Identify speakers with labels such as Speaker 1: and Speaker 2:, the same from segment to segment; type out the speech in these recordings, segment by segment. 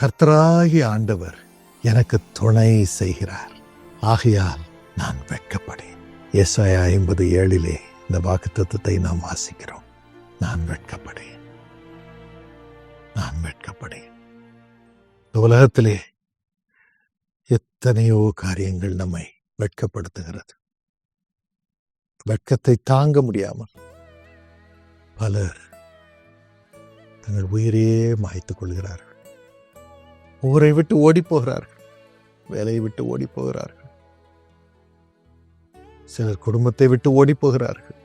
Speaker 1: கர்த்தராகிய ஆண்டவர் எனக்கு துணை செய்கிறார். ஆகையால் நான் வெட்கப்படேன். எஸ்ஐ ஐம்பது ஏழிலே இந்த வாக்குத்தத்தத்தை நாம் வாசிக்கிறோம். நான் வெட்கப்படேன். நான் வெட்கப்படேன். இந்த உலகத்திலே எத்தனையோ காரியங்கள் நம்மை வெட்கப்படுத்துகிறது. வெட்கத்தை தாங்க முடியாமல் பலர் தங்கள் உயிரையே மாய்த்துக் கொள்கிறார்கள். ஊரை விட்டு ஓடி போகிறார்கள் வேலையை விட்டு ஓடி போகிறார்கள் சிலர் குடும்பத்தை விட்டு ஓடி போகிறார்கள்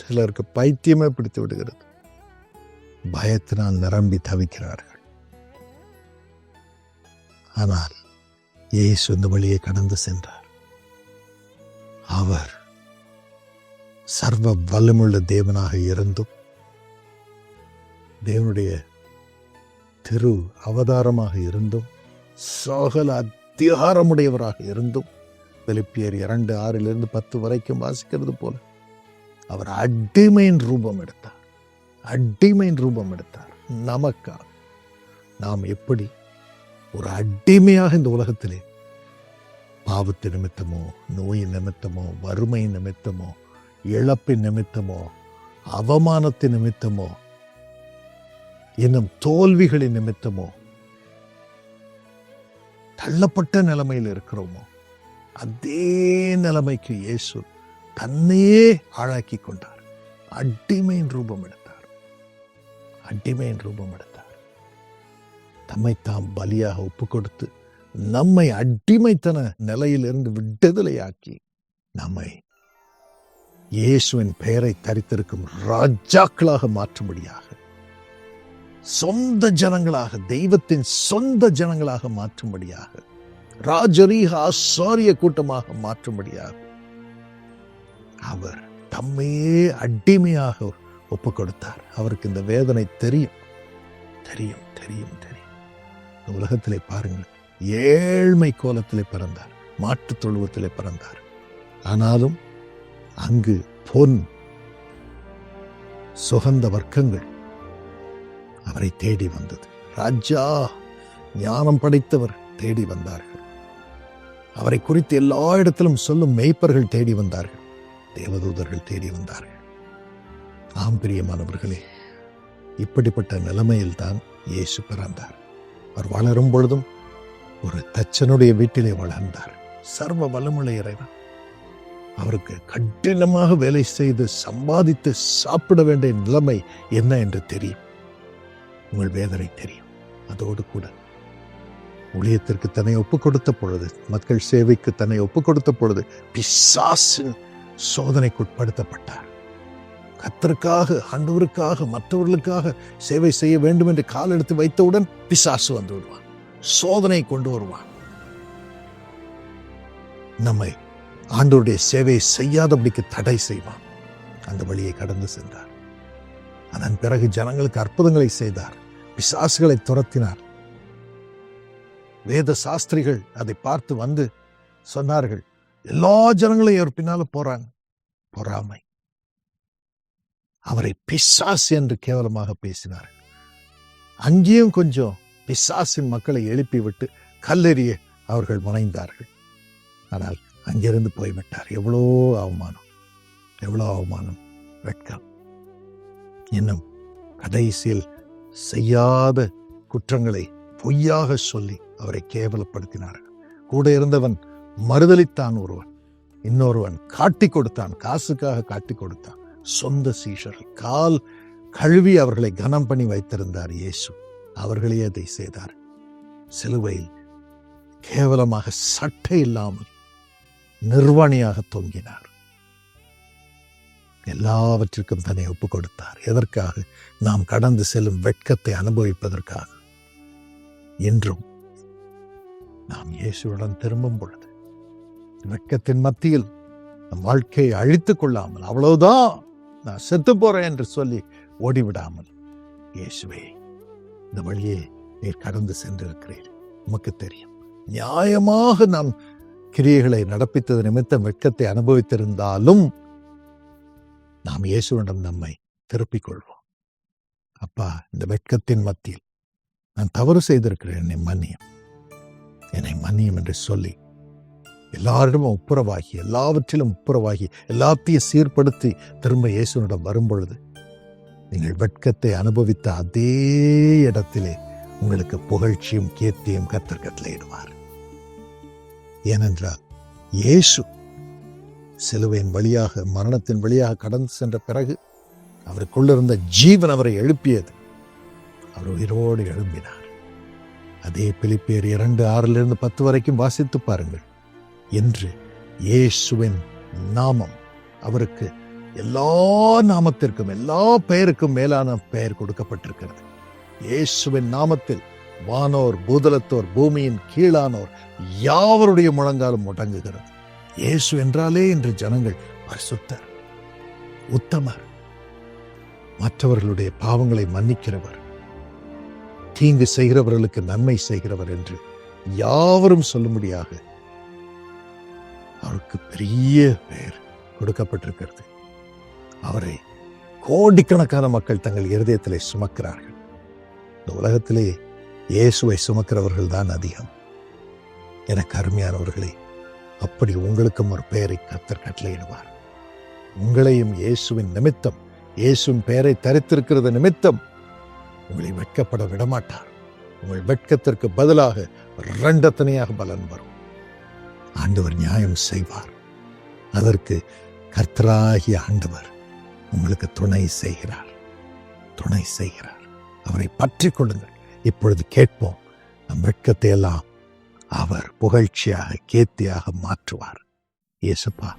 Speaker 1: சிலருக்கு பைத்தியமே பிடித்து விடுகிறது. பயத்தினால் நிரம்பி தவிக்கிறார்கள். ஆனால் இயேசு இந்த வழியை கடந்து சென்றார். அவர் சர்வ வல்லமுள்ள தேவனாக இருந்தும் தேவனுடைய திரு அவதாரமாக இருந்தும் சகல அத்தியாரமுடையவராக இருந்தும் பிலிப்பியர் இரண்டு ஆறிலிருந்து பத்து வரைக்கும் வாசிக்கிறது போல அவர் அடிமையின் ரூபம் எடுத்தார். அடிமையின் ரூபம் எடுத்தார். நமக்காக. நாம் எப்படி ஒரு அடிமையாக இந்த உலகத்திலே பாவத்து நிமித்தமோ நோயின் நிமித்தமோ வறுமை நிமித்தமோ இழப்பின் நிமித்தமோ அவமானத்தின் நிமித்தமோ இன்னும் தோல்விகளின் நிமித்தமோ தள்ளப்பட்ட நிலைமையில் இருக்கிறோமோ அதே நிலைமைக்கு இயேசு தன்னையே ஆளாக்கி கொண்டார். அடிமையின் ரூபம் எடுத்தார். அடிமையின் ரூபம் எடுத்தார். தம்மை தாம் பலியாக ஒப்பு கொடுத்து நம்மை அடிமைத்தன நிலையிலிருந்து விடுதலையாக்கி நம்மை இயேசுவின் பெயரை தரித்திருக்கும் ராஜாக்களாக மாற்றும்படியாக சொந்த ஜனங்களாக தெய்வத்தின் சொந்த ஜனங்களாக மாற்றும்படியாக ராஜரீக ஆசாரிய கூட்டமாக மாற்றும்படியாக அவர் தம்மையே அடிமையாக ஒப்பு கொடுத்தார் அவருக்கு இந்த வேதனை தெரியும். தெரியும் தெரியும் தெரியும். இந்த உலகத்திலே பாருங்கள் ஏழ்மை கோலத்திலே பிறந்தார் மாட்டுத் தொழுவத்திலே பிறந்தார். ஆனாலும் அங்கு பொன் சுகந்த வர்க்கங்கள் அவரை தேடி வந்தது. ராஜா ஞானம் படைத்தவர் தேடி வந்தார்கள். அவரை குறித்து எல்லா இடத்திலும் சொல்லும் மெய்ப்பர்கள் தேடி வந்தார்கள். தேவதூதர்கள் தேடி வந்தார்கள். ஆம் பிரியமானவர்களே இப்படிப்பட்ட நிலைமையில்தான் இயேசு பிறந்தார். அவர் வளரும் பொழுதும் ஒரு தச்சனுடைய வீட்டிலே வளர்ந்தார். சர்வ வல்லமுள்ள இறைவன். அவருக்கு கடினமாக வேலை செய்து சம்பாதித்து சாப்பிட வேண்டிய நிலைமை என்ன என்று தெரியும்? உங்கள் வேதனை தெரியும். அதோடு கூட ஊழியத்திற்கு தன்னை ஒப்பு கொடுத்த பொழுது மக்கள் சேவைக்கு தன்னை ஒப்புக் கொடுத்த பொழுது பிசாசின் சோதனைக்குட்படுத்தப்பட்டார். கத்தருக்காக ஆண்டவருக்காக மற்றவர்களுக்காக சேவை செய்ய வேண்டும் என்று கால் எடுத்து வைத்தவுடன் பிசாசு வந்து விடுவான். சோதனை கொண்டு வருவான். நம்மை ஆண்டோருடைய சேவையை செய்யாதபடிக்கு தடை செய்வான். அந்த வழியை கடந்து சென்றார். அதன் பிறகு ஜனங்களுக்கு அற்புதங்களை செய்தார். பிசாசுகளை துரத்தினார். வேத சாஸ்திரிகள் அதை பார்த்து வந்து சொன்னார்கள் எல்லா ஜனங்களையும் அவர் பின்னால போறாங்க பொறாமை. அவரை பிசாசு என்று கேவலமாக பேசினார்கள். அங்கேயும் கொஞ்சம் பிசாசின் மக்களை எழுப்பிவிட்டு கல்லெறிய அவர்கள் முனைந்தார்கள். ஆனால் அங்கிருந்து போய்விட்டார். எவ்வளோ அவமானம் எவ்வளோ அவமானம் வெட்கம். இன்னும் கடைசியில் செய்யாத குற்றங்களை பொய்யாக சொல்லி அவரை கேவலப்படுத்தினார்கள். கூட இருந்தவன் மறுதலித்தான் ஒருவன். இன்னொருவன் காட்டி கொடுத்தான் காசுக்காக காட்டி கொடுத்தான். சொந்த சீஷர்கள் கால் கழுவி அவர்களை கனம் பண்ணி வைத்திருந்தார் இயேசு. அவர்களே அதை செய்தார். சிலுவையில் கேவலமாக சட்டை இல்லாமல் நிர்வாணியாக தொங்கினார். எல்லாவற்றிற்கும் தன்னை ஒப்பு கொடுத்தார் எதற்காக? நாம் கடந்து செல்லும் வெட்கத்தை அனுபவிப்பதற்காக. என்றும் நாம் இயேசுடன் திரும்பும் பொழுது வெட்கத்தின் மத்தியில் நம் வாழ்க்கையை அழித்துக் கொள்ளாமல் அவ்வளவுதான் நான் செத்து போறேன் என்று சொல்லி ஓடிவிடாமல் இயேசுவே இந்த வழியே நீர் கடந்து சென்றிருக்கிறீர். உமக்கு தெரியும். நியாயமாக நாம் கிரியைகளை நடப்பித்தது நிமித்தம் வெட்கத்தை அனுபவித்திருந்தாலும் நாம் இயேசுவிடம் நம்மை திருப்பிக் கொள்வோம் அப்பா இந்த வெட்கத்தின் மத்தியில் நான் தவறு செய்திருக்கிறேன். என்னை மன்னியம். என்னை மன்னியம் என்று சொல்லி எல்லாரிடமும் ஒப்புரவாகி எல்லாவற்றிலும் ஒப்புரவாகி எல்லாத்தையும் சீர்படுத்தி திரும்ப இயேசுனிடம் வரும்பொழுது நீங்கள் வெட்கத்தை அனுபவித்த அதே இடத்திலே உங்களுக்கு புகழ்ச்சியும் கீர்த்தியும் கத்தர் இடுவார் ஏனென்றால் இயேசு சிலுவையின் வழியாக மரணத்தின் வழியாக கடந்து சென்ற பிறகு அவருக்குள்ளிருந்த ஜீவன் அவரை எழுப்பியது. அவர் உயிரோடு எழும்பினார். அதே பிலிப்பியர் இரண்டு ஆறிலிருந்து பத்து வரைக்கும் வாசித்து பாருங்கள். என்று இயேசுவின் நாமம் அவருக்கு எல்லா நாமத்திற்கும் எல்லா பெயருக்கும் மேலான பெயர் கொடுக்கப்பட்டிருக்கிறது. இயேசுவின் நாமத்தில் வானோர் பூதலத்தோர் பூமியின் கீழானோர் யாவருடைய முழங்காலும் முடங்குகிறது. இயேசு என்றாலே இன்று ஜனங்கள் பரிசுத்தர் உத்தமர். மற்றவர்களுடைய பாவங்களை மன்னிக்கிறவர் தீங்கு செய்கிறவர்களுக்கு நன்மை செய்கிறவர் என்று யாவரும் சொல்லும்படியாக அவருக்கு பெரிய பெயர் கொடுக்கப்பட்டிருக்கிறது. அவரை கோடிக்கணக்கான மக்கள் தங்கள் இருதயத்திலே சுமக்கிறார்கள். இந்த உலகத்திலே இயேசுவை சுமக்கிறவர்கள் தான் அதிகம். எனக்கு அருமையானவர்களே அப்படி உங்களுக்கும் ஒரு பெயரை கத்தர் கட்டளையிடுவார். உங்களையும் இயேசுவின் நிமித்தம் இயேசுவின் பெயரை தரித்திருக்கிறது நிமித்தம் உங்களை வெட்கப்பட விடமாட்டார். உங்கள் வெட்கத்திற்கு பதிலாக இரண்டத்தனையாக பலன் வரும். ஆண்டவர் நியாயம் செய்வார். அதற்கு கர்த்தராகிய ஆண்டவர் உங்களுக்கு துணை செய்கிறார். துணை செய்கிறார். அவரை பற்றி கொள்ளுங்கள். இப்பொழுது கேட்போம் நம் வெட்கத்தை எல்லாம் அவர் புகழ்ச்சியாக கேத்தியாக மாற்றுவார். இயேசுப்பா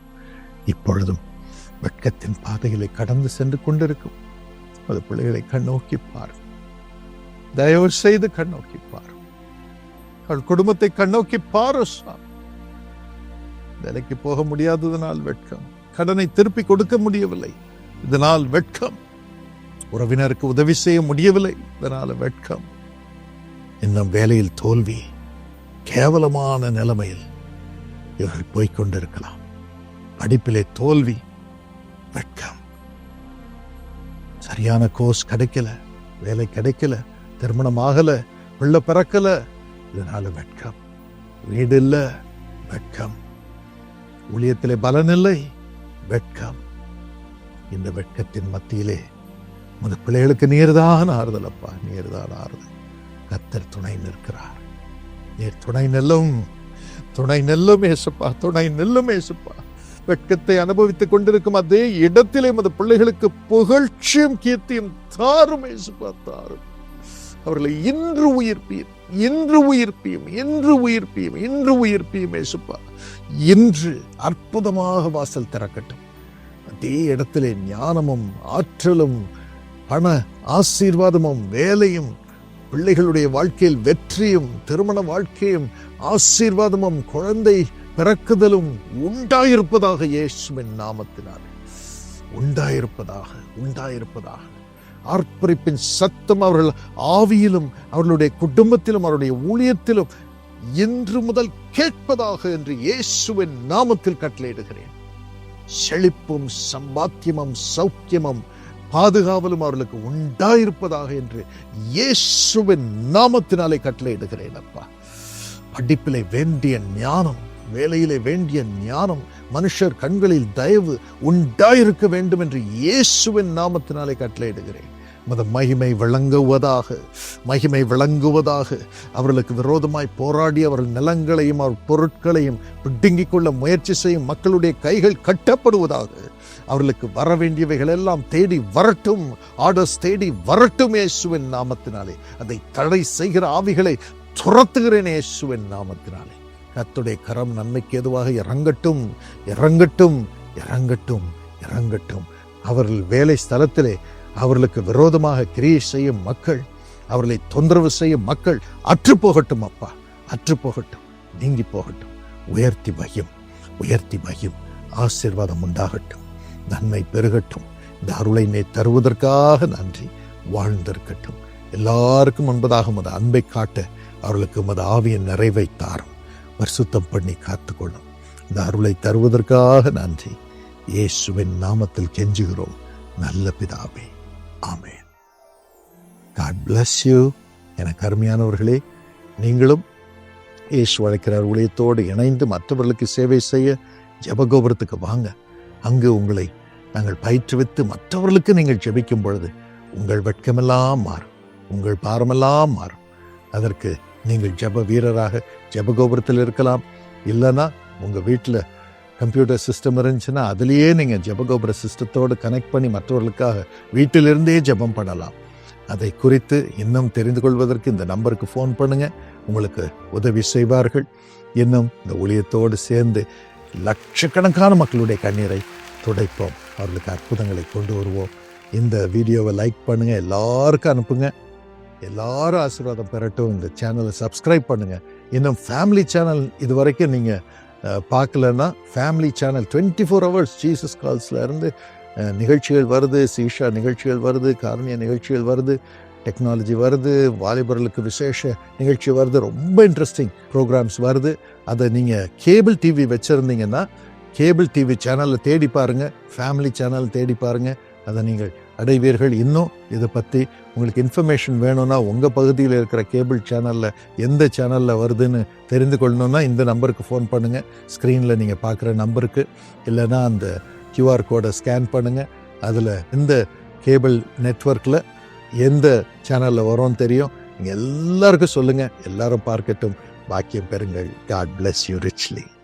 Speaker 1: இப்பொழுதும் வெட்கத்தின் பாதைகளை கடந்து சென்று கொண்டிருக்கும். அது பிள்ளைகளை கண்ணோக்கி பார். தயவு செய்து கண்ணோக்கி பார். அவள் குடும்பத்தை கண்ணோக்கி பாரு வேலைக்கு போக முடியாததனால் வெட்கம். கடனை திருப்பி கொடுக்க முடியவில்லை. இதனால் வெட்கம். உறவினருக்கு உதவி செய்ய முடியவில்லை. இதனால் வெட்கம். இன்னும் வேலையில் தோல்வி கேவலமான நிலைமையில் இவர்கள் போய்கொண்டிருக்கலாம் படிப்பிலே தோல்வி வெட்கம். சரியான கோர்ஸ் கிடைக்கல வேலை கிடைக்கல திருமணம் ஆகல பிள்ளை பிறக்கல. இதனால வெட்கம். வீடு இல்ல வெட்கம். ஊழியத்திலே பலன் இல்லை வெட்கம். இந்த வெட்கத்தின் மத்தியிலே முத பிள்ளைகளுக்கு நீர்தான் ஆறுதல் அப்பா நீர்தான் ஆறுதல். கத்தர் துணை நிற்கிறார். நீர் துணை நெல்லும் துணை நெல்லும் ஏசப்பா துணை நெல்லும் ஏசப்பா. வெட்கத்தை அனுபவித்துக் கொண்டிருக்கும் அதே இடத்திலே மத பிள்ளைகளுக்கு புகழ்ச்சியும் கீர்த்தியும் தாரும் ஏசப்பா தாரும். அவர்களை இன்று உயிர்ப்பியும் இன்று உயிர்ப்பியும் இன்று உயிர்ப்பியும் இன்று உயிர்ப்பியும் ஏசுப்பா. இன்று அற்புதமாக வாசல் திறக்கட்டும். அதே இடத்திலே ஞானமும் ஆற்றலும் பண ஆசீர்வாதமும் வேலையும் பிள்ளைகளுடைய வாழ்க்கையில் வெற்றியும் திருமண வாழ்க்கையும் ஆசீர்வாதமும் குழந்தை பிறக்குதலும் உண்டாயிருப்பதாக இயேசுவின் நாமத்தினார் உண்டாயிருப்பதாக உண்டாயிருப்பதாக. ஆர்ப்பரிப்பின் சத்தம் அவர்கள் ஆவியிலும் அவர்களுடைய குடும்பத்திலும் அவருடைய ஊழியத்திலும் இன்று முதல் கேட்பதாக என்று இயேசுவின் நாமத்தில் கட்டளையிடுகிறேன். செழிப்பும் சம்பாத்தியமும் சௌக்கியமும் பாதுகாவலும் அவர்களுக்கு உண்டாயிருப்பதாக என்று இயேசுவின் நாமத்தினாலே கட்டளையிடுகிறேன் அப்பா. படிப்பிலே வேண்டிய ஞானம் வேலையிலே வேண்டிய ஞானம் மனுஷர் கண்களில் தயவு உண்டாயிருக்க வேண்டும் என்று இயேசுவின் நாமத்தினாலே கட்டளையிடுகிறேன் மத மகிமை விளங்குவதாக மகிமை விளங்குவதாக அவர்களுக்கு விரோதமாய் போராடி அவர்கள் நிலங்களையும் அவர் பொருட்களையும் பிடுங்கிக் கொள்ள முயற்சி செய்யும் மக்களுடைய கைகள் கட்டப்படுவதாக அவர்களுக்கு வர வேண்டியவைகள் எல்லாம் தேடி வரட்டும். ஆர்டர்ஸ் தேடி வரட்டும் இயேசுவின் நாமத்தினாலே. அதை தடை செய்கிற ஆவிகளை துரத்துகிறேன் இயேசுவின் நாமத்தினாலே. கத்துடைய கரம் நன்மைக்கு எதுவாக இறங்கட்டும் இறங்கட்டும் இறங்கட்டும் இறங்கட்டும். அவர்கள் வேலை ஸ்தலத்திலே அவர்களுக்கு விரோதமாக கிரியை செய்யும் மக்கள் அவர்களை தொந்தரவு செய்யும் மக்கள் அற்று போகட்டும் அப்பா அற்று போகட்டும் நீங்கி போகட்டும். உயர்த்தி பயம் உயர்த்தி பயம் ஆசீர்வாதம் உண்டாகட்டும். நன்மை பெருகட்டும். இந்த அருளை நீ தருவதற்காக நன்றி. வாழ்ந்திருக்கட்டும். எல்லாருக்கும் அன்பதாக உமது அன்பை காட்ட அவர்களுக்கு உமது ஆவியின் நிறைவை தாரும். பரிசுத்தம் பண்ணி காத்துக்கொள்ளும். இந்த அருளை தருவதற்காக நன்றி. இயேசுவின் நாமத்தில் கெஞ்சுகிறோம். நல்ல பிதாவே. ஆமேன். காட் பிளஸ் யூ எனக்கு அருமையானவர்களே நீங்களும் இயேசு அழைக்கிறார் ஊழியத்தோடு இணைந்து மற்றவர்களுக்கு சேவை செய்ய ஜபகோபுரத்துக்கு வாங்க. அங்கு உங்களை நாங்கள் பயிற்றுவித்து மற்றவர்களுக்கு நீங்கள் ஜெபிக்கும் பொழுது உங்கள் வெட்கமெல்லாம் மாறும். உங்கள் பாரமெல்லாம் மாறும். அதற்கு நீங்கள் ஜெப வீரராக ஜெபகோபுரத்தில் இருக்கலாம். இல்லைன்னா உங்கள் வீட்டில் கம்ப்யூட்டர் சிஸ்டம் இருந்துச்சுன்னா அதுலேயே நீங்கள் ஜபகோபுர சிஸ்டத்தோடு கனெக்ட் பண்ணி மற்றவர்களுக்காக வீட்டிலிருந்தே ஜெபம் பண்ணலாம். அதை குறித்து இன்னும் தெரிந்து கொள்வதற்கு இந்த நம்பருக்கு ஃபோன் பண்ணுங்கள் உங்களுக்கு உதவி செய்வார்கள். இன்னும் இந்த ஊழியத்தோடு சேர்ந்து லட்சக்கணக்கான மக்களுடைய கண்ணீரை துடைப்போம். அவர்களுக்கு அற்புதங்களை கொண்டு வருவோம். இந்த வீடியோவை லைக் பண்ணுங்கள் எல்லாருக்கும் அனுப்புங்க. எல்லாரும் ஆசீர்வாதம் பெறட்டும். இந்த சேனலை சப்ஸ்கிரைப் பண்ணுங்கள் இன்னும் ஃபேமிலி சேனல் இது வரைக்கும் நீங்கள் பார்க்கலன்னா family channel twenty four hours Jesus கால்ஸ்லேருந்து நிகழ்ச்சிகள் வருது சீஷா நிகழ்ச்சிகள் வருது காரணிய நிகழ்ச்சிகள் வருது டெக்னாலஜி வருது வாலிபர்களுக்கு விசேஷ நிகழ்ச்சி வருது ரொம்ப இன்ட்ரெஸ்டிங் ப்ரோக்ராம்ஸ் வருது. அதை நீங்கள் கேபிள் டிவி வச்சுருந்தீங்கன்னா கேபிள் டிவி சேனலில் தேடி பாருங்கள் ஃபேமிலி சேனல் தேடி பாருங்கள் அதை நீங்கள் அடைவீர்கள். இன்னும் இதை பற்றி உங்களுக்கு இன்ஃபர்மேஷன் வேணும்னா உங்கள் பகுதியில் இருக்கிற கேபிள் சேனலில் எந்த சேனலில் வருதுன்னு தெரிந்து கொள்ளணும்னா இந்த நம்பருக்கு ஃபோன் பண்ணுங்கள் ஸ்க்ரீனில் நீங்கள் பார்க்குற நம்பருக்கு. இல்லைன்னா அந்த கியூஆர் கோடை ஸ்கேன் பண்ணுங்கள் அதில் இந்த கேபிள் நெட்வொர்க்கில் எந்த சேனலில் வரும்னு தெரியும். நீங்கள் எல்லாருக்கும் சொல்லுங்கள் எல்லாரும் பார்க்கட்டும். பாக்கியம் பெறுங்கள். காட் பிளஸ் யூ ரிச்லி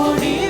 Speaker 2: ഓടി